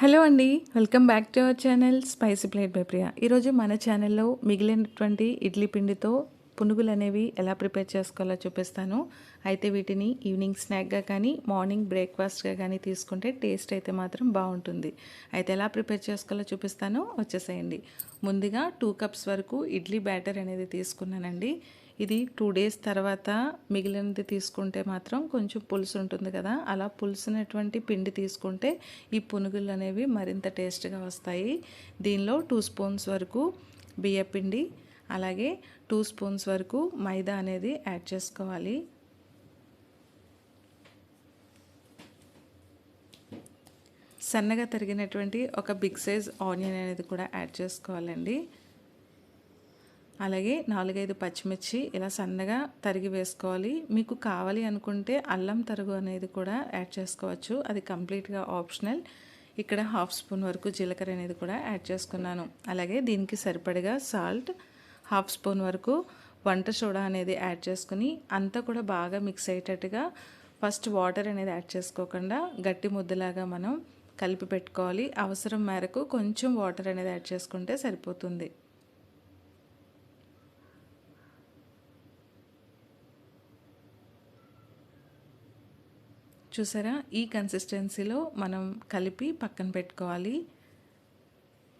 Hello అండి welcome back to our channel spicy plate by Priya. ఈరోజు మన ఛానల్లో మిగిలినటువంటి ఇడ్లీ పిండితో పునుగులు అనేవి ఎలా ప్రిపేర్ చేసుకోవాలో చూపిస్తాను. అయితే వీటిని ఈవినింగ్ స్నాక్గా కానీ మార్నింగ్ బ్రేక్ఫాస్ట్గా కానీ తీసుకుంటే టేస్ట్ అయితే మాత్రం బాగుంటుంది. అయితే ఎలా ప్రిపేర్ చేసుకోవాలో చూపిస్తాను. వచ్చేసేయండి. ముందుగా టూ కప్స్ వరకు ఇడ్లీ బ్యాటర్ అనేది తీసుకున్నానండి. ఇది టూ డేస్ తర్వాత మిగిలినది తీసుకుంటే మాత్రం కొంచెం పులుసు ఉంటుంది కదా. అలా పులుసునటువంటి పిండి తీసుకుంటే ఈ పునుగులు అనేవి మరింత టేస్ట్గా వస్తాయి. దీనిలో టూ స్పూన్స్ వరకు బియ్యపిండి అలాగే టూ స్పూన్స్ వరకు మైదా అనేది యాడ్ చేసుకోవాలి. సన్నగా తరిగినటువంటి ఒక బిగ్ సైజ్ ఆనియన్ అనేది కూడా యాడ్ చేసుకోవాలండి. అలాగే నాలుగైదు పచ్చిమిర్చి ఇలా సన్నగా తరిగి వేసుకోవాలి. మీకు కావాలి అనుకుంటే అల్లం తరుగు అనేది కూడా యాడ్ చేసుకోవచ్చు. అది కంప్లీట్గా ఆప్షనల్. ఇక్కడ హాఫ్ స్పూన్ వరకు జీలకర్ర అనేది కూడా యాడ్ చేసుకున్నాను. అలాగే దీనికి సరిపడగా సాల్ట్ హాఫ్ స్పూన్ వరకు వంట సోడా అనేది యాడ్ చేసుకుని అంతా కూడా బాగా మిక్స్ అయ్యేటట్టుగా ఫస్ట్ వాటర్ అనేది యాడ్ చేసుకోకుండా గట్టి ముద్దలాగా మనం కలిపి పెట్టుకోవాలి. అవసరం మేరకు కొంచెం వాటర్ అనేది యాడ్ చేసుకుంటే సరిపోతుంది. చూసారా? ఈ కన్సిస్టెన్సీలో మనం కలిపి పక్కన పెట్టుకోవాలి.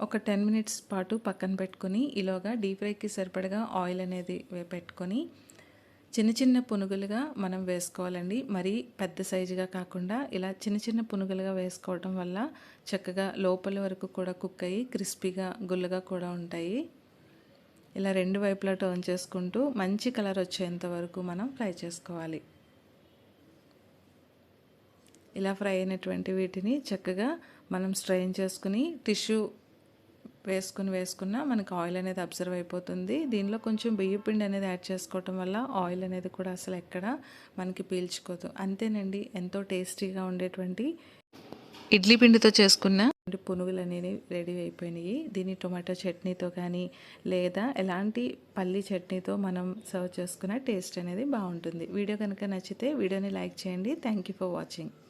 ఒక టెన్ మినిట్స్ పాటు పక్కన పెట్టుకొని ఇలాగా డీప్ ఫ్రైకి సరిపడగా ఆయిల్ అనేది పెట్టుకొని చిన్న చిన్న పునుగులుగా మనం వేసుకోవాలండి. మరీ పెద్ద సైజుగా కాకుండా ఇలా చిన్న చిన్న పునుగులుగా వేసుకోవటం వల్ల చక్కగా లోపల వరకు కూడా కుక్ అయ్యి క్రిస్పీగా గుల్లగా కూడా ఉంటాయి. ఇలా రెండు వైపులా టర్న్ చేసుకుంటూ మంచి కలర్ వచ్చేంత వరకు మనం ఫ్రై చేసుకోవాలి. ఇలా ఫ్రై అయినటువంటి వీటిని చక్కగా మనం స్ట్రైన్ చేసుకుని టిష్యూ వేసుకుని వేసుకున్న మనకు ఆయిల్ అనేది అబ్జర్వ్ అయిపోతుంది. దీనిలో కొంచెం బియ్య పిండి అనేది యాడ్ చేసుకోవటం వల్ల ఆయిల్ అనేది కూడా అసలు ఎక్కడ మనకి పీల్చుకోదు. అంతేనండి ఎంతో టేస్టీగా ఉండేటువంటి ఇడ్లీ పిండితో చేసుకున్న పునుగులు అనేవి రెడీ అయిపోయినాయి. దీన్ని టొమాటో చట్నీతో కానీ లేదా ఎలాంటి పల్లి చట్నీతో మనం సర్వ్ చేసుకున్న టేస్ట్ అనేది బాగుంటుంది. వీడియో కనుక నచ్చితే వీడియోని లైక్ చేయండి. Thank you for watching